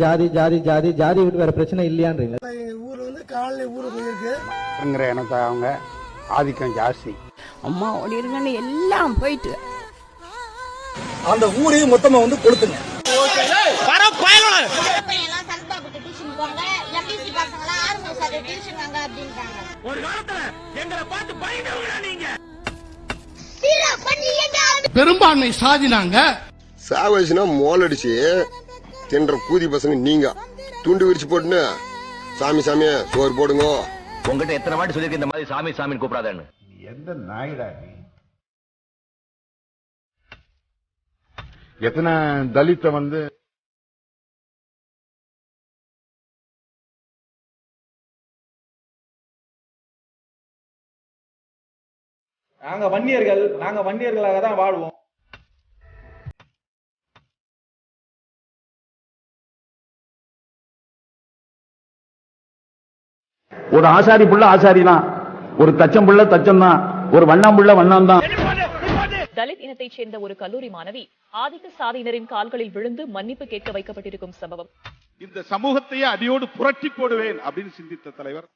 ஜாதி ஜாதி ஜாதி ஜாதி விட்டு வேற பிரச்சனை இல்லையான்றீங்க. எங்க ஊர் வந்து காலனி இருக்கு ங்கிற இனத்தை அவங்க ஆதிக்கம் ஜாஸ்தி. அம்மா ஓடிருங்கன்னு எல்லாம் போயிட்டு. அந்த ஊரையும் மொத்தமா வந்து கொடுத்துங்க பெரும்பான்மை சாதினாங்க. சாவச்சுனா மோலடிச்சு தின்ற கூதி பசங்க நீங்க. துண்டு விரிச்சு போட்டுன்னு சாமி சாமி சோறு போடுங்க. உங்ககிட்ட எத்தனை வாட்டி சொல்லியிருக்க இந்த மாதிரி சாமி சாமின்னு கூப்பிடாதேன்னு. எந்த நாயிடா நீ? எத்தனை தலித்த வந்து நாங்க வன்னியர்கள் நாங்க வன்னியர்களாக தான் வாழ்வோம். ஒரு ஆசாரி புள்ள ஆசாரி தான் ஒரு தச்சம் புள்ள தச்சம் தான் ஒரு வண்ணாம் புள்ள வண்ணாம் தான் தலித் இனத்தைச் சேர்ந்த ஒரு கல்லூரி மாணவி ஆதிக்க சாதியினரின் கால்களில் விழுந்து மன்னிப்பு கேட்க வைக்கப்பட்டிருக்கும் சம்பவம். இந்த சமூகத்தையே அடியோடு புரட்டி போடுவேன் அப்படின்னு சிந்தித்த தலைவர்.